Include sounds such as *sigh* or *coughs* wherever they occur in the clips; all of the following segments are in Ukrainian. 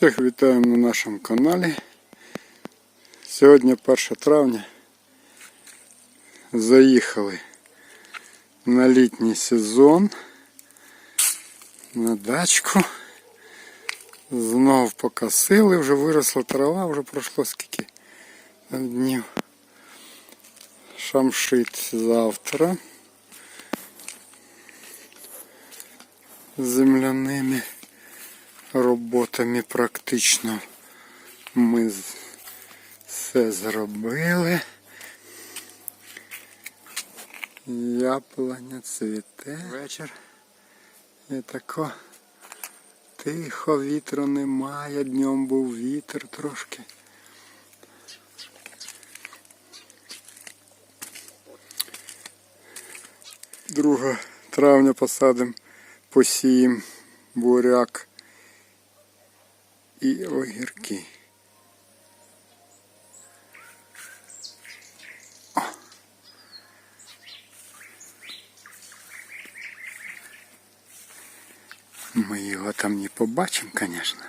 Всіх вітаємо на нашому каналі. Сьогодні 1 травня. Заїхали на літній сезон на дачку. Знов покосили, вже виросла трава, вже пройшло скільки днів. Шамшит завтра. З земляними Роботами практично ми все зробили. Яблоня цвіте. Вечір. І тако тихо, вітру немає, днем був вітер трошки. Друга травня посадимо, посіємо буряк і огірки. О. Ми його там не побачимо, звісно.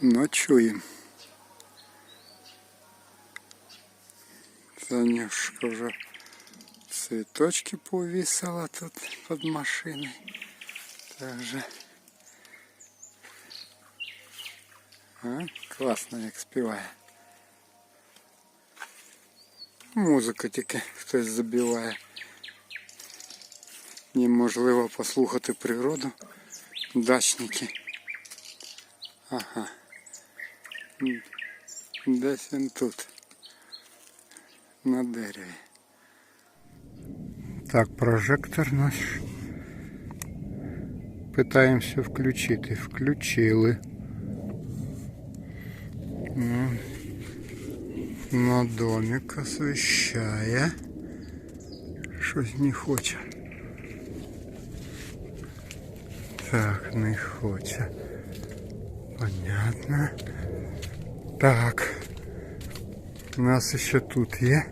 Но чуємо. Танюшка вже цвіточки повісила тут під машиною. Так А, класно як співає. Музика тільки хтось забиває. Неможливо послухати природу. Дачники. Ага. М, Десь він тут. На дереві. Так, прожектор наш. Питаємося включити. Включили. Ну, На домик освещає. Щось не хоче. Так, не хоче. Понятно. Так. У нас ще тут є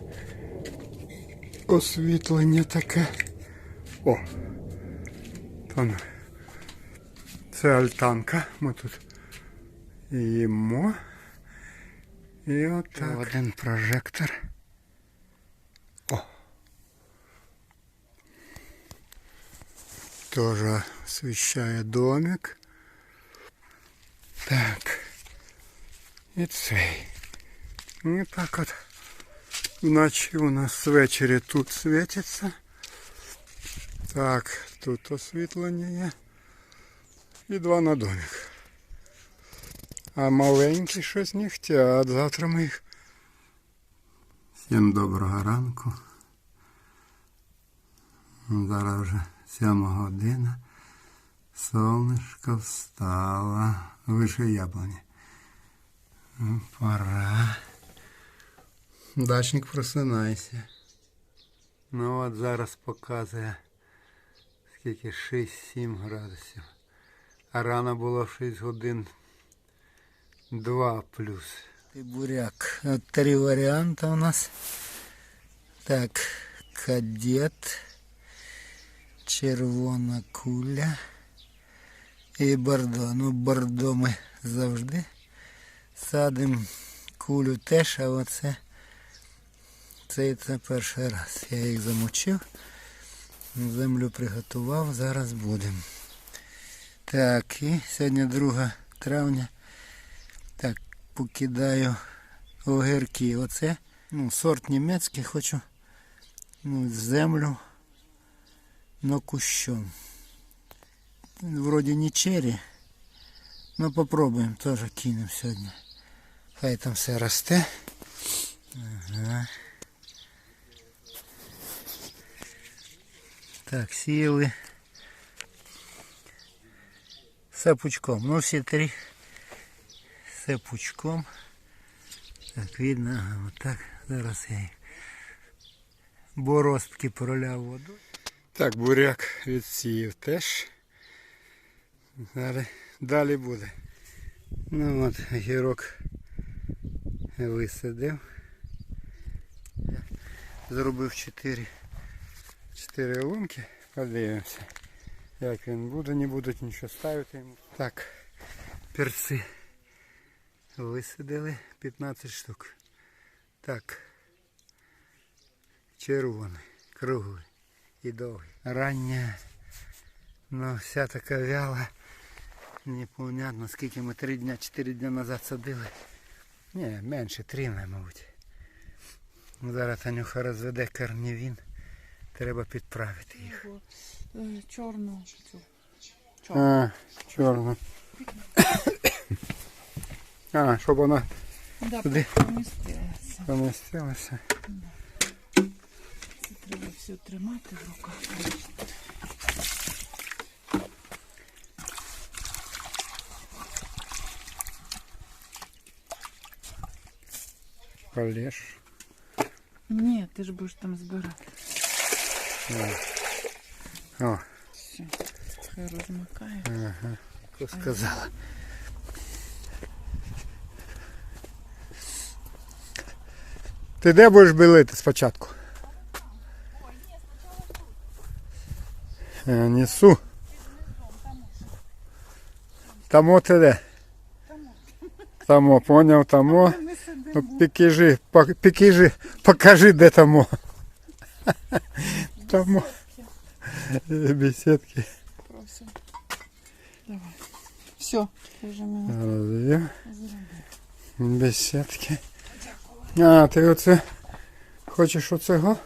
освітлення таке. О! Там. Це альтанка. Ми тут їмо. І отак. Один прожектор. О. Тоже освіщає домик. Так. І цей. І так от. Вночі у нас ввечері тут світиться. Так, тут освітлення є. І два на домик. А маленькі щось не хотять. Завтра ми їх. Всім доброго ранку. Зараз вже сьома година. Сонечко встало. Вище яблуні. Пора. Дачник просинайся. Ну от зараз показує скільки 6-7 градусів. А рано було 6 годин 2 плюс. И буряк. Три варианта у нас. Так, кадет, червона куля і бордо. Ну, бордо ми завжди садимо кулю теж, а оце це, це перший раз. Я їх замочив, землю приготував, зараз будемо. Так, і сьогодні 2 травня. Так, покидаю огірки. Оце ну, сорт німецький хочу ну, в землю но кущом. Вроді не чері. Ну попробуємо, теж кинемо сьогодні. Хай там все росте. Ага. Так, сіяли. Все пучком. Ну всі три Все пучком. Так, видно, отак. Зараз я їх боростки проляв воду. Так, буряк відсіяв теж. Далі, далі буде. Ну от, гірок висадив. Зробив чотири. Чотири лунки. Подивимося. Як він буде, не будуть нічого ставити йому. Так, перці висадили 15 штук. Так. Червоний, круглий і довгий. Рання, ну вся така вяла. Непонятно, скільки ми три дня, чотири дня назад садили. Ні, менше, три, мабуть. Ну, Зараз Танюха розведе корнівін. Треба підправити їх. Е, Чорну. А, чорно. *coughs* А, щоб вона Да, Туди. помістилася. помістилася. Це треба все тримати в руках. Полєш. Ні, ти ж будеш там збирати. О, Все. Хай розмикає. ага. Хто сказала? Ти де будеш білити спочатку? Я несу. Тамо ти де? Тамо, поняв, тамо. Ну, покажи, пок- покажи, де тамо. Тамо. Беседки. Про. Давай. Все. Беседки. А, ти оце хочеш оцього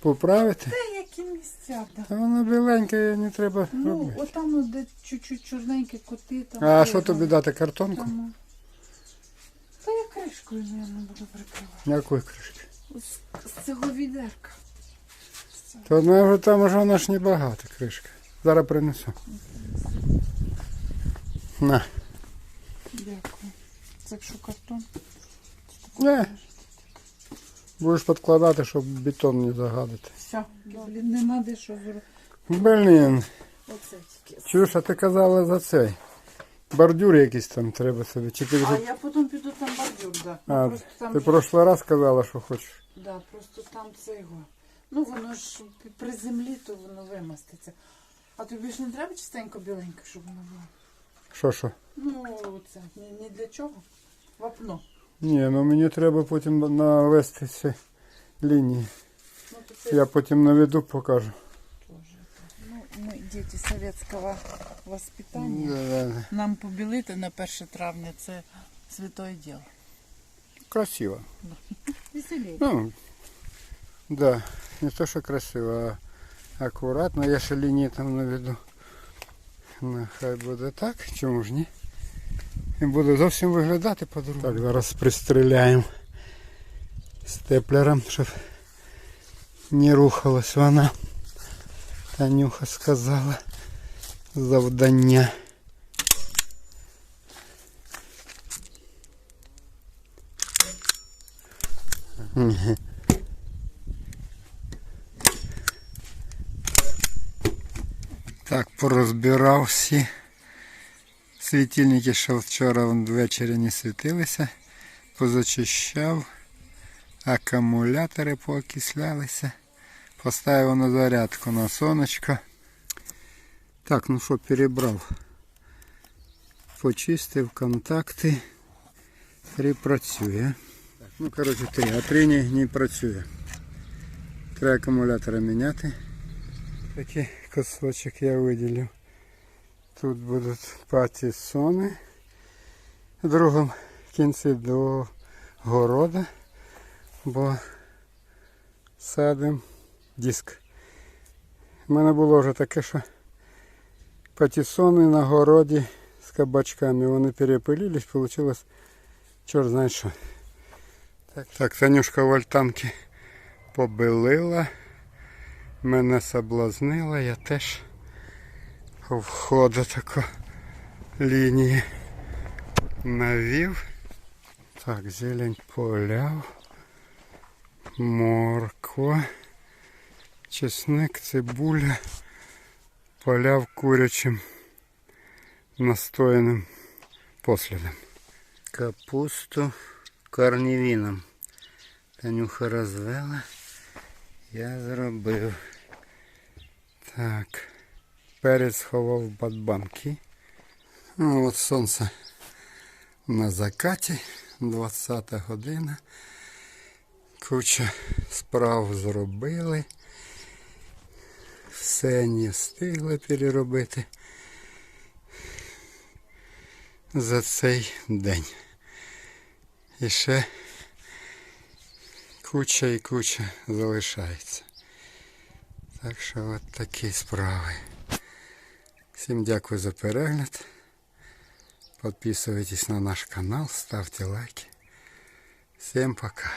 поправити? Та які місця, да. Та воно біленьке, не треба Ну, робити. отам, от, де чуть-чуть чорненькі коти. Там А є, що тобі дати картонку? там, Та я кришкою, мабуть, буду прикривати. Якої кришки? З, з цього відерка. То ну, вже там вже вона ж небагато кришка. Зараз принесу. На. Дякую. Це якщо картон. Не. Будеш підкладати, щоб бетон не загадити. Все, блін, не треба, що зробити. Блін, Оце тільки. чуєш, а ти казала за цей. Бордюр якийсь там треба собі. Чи ти А вже. я потім піду там бордюр, да. Ну, А, просто там ти же- прошлий раз казала, що хочеш. Да, просто там це його. Ну воно ж при землі, то воно вимаститься. А тобі ж не треба чистенько біленьке, щоб воно було. Що що? Ну, це ні, ні для чого. Вапно. Ні, ну мені треба потім навести ці лінії. Ну, то це Я потім наведу, покажу. Ну, ми діти совєтського воспитання. Да-да-да. Нам побілити на 1 травня це святое діло. Красиво. *laughs* Веселей. Ну, да, не то, що красиво, а акуратно. Я ще лінії там наведу. Ну, хай буде так, чому ж ні? І буде зовсім виглядати по-другому. Так, зараз пристріляємо степлером, щоб не рухалась вона. Танюха сказала завдання. Так, порозбирав всі світильники, що вчора ввечері не світилися, позачищав, акумулятори поокислялися, поставив на зарядку на сонечко. Так, ну що, перебрав. Почистив контакти. Три працює. Ну коротше три, а три не, не працює. Три акумулятора міняти. Такий кусочок я виділив. Тут будуть патісони. В другому кінці до города, бо садимо диск. У мене було вже таке, що патісони на городі з кабачками. Вони перепилились, вийшло чорт знає що. Так, так Танюшка в альтанки побелила. Мене соблазнила, я теж входу таку лінії навів. Так, зелень поляв, морква, чесник, цибуля, поляв курячим настояним послідом. Капусту корнівіном. Танюха розвела. Я зробив. Так, Перець сховав бадбанки. Ну, от сонце на закаті, 20 година. Куча справ зробили. Все не встигли переробити за цей день. І ще куча і куча залишається. Так що от такі справи. Всім дякую за перегляд. Підписуйтесь на наш канал, ставте лайки. Всім пока.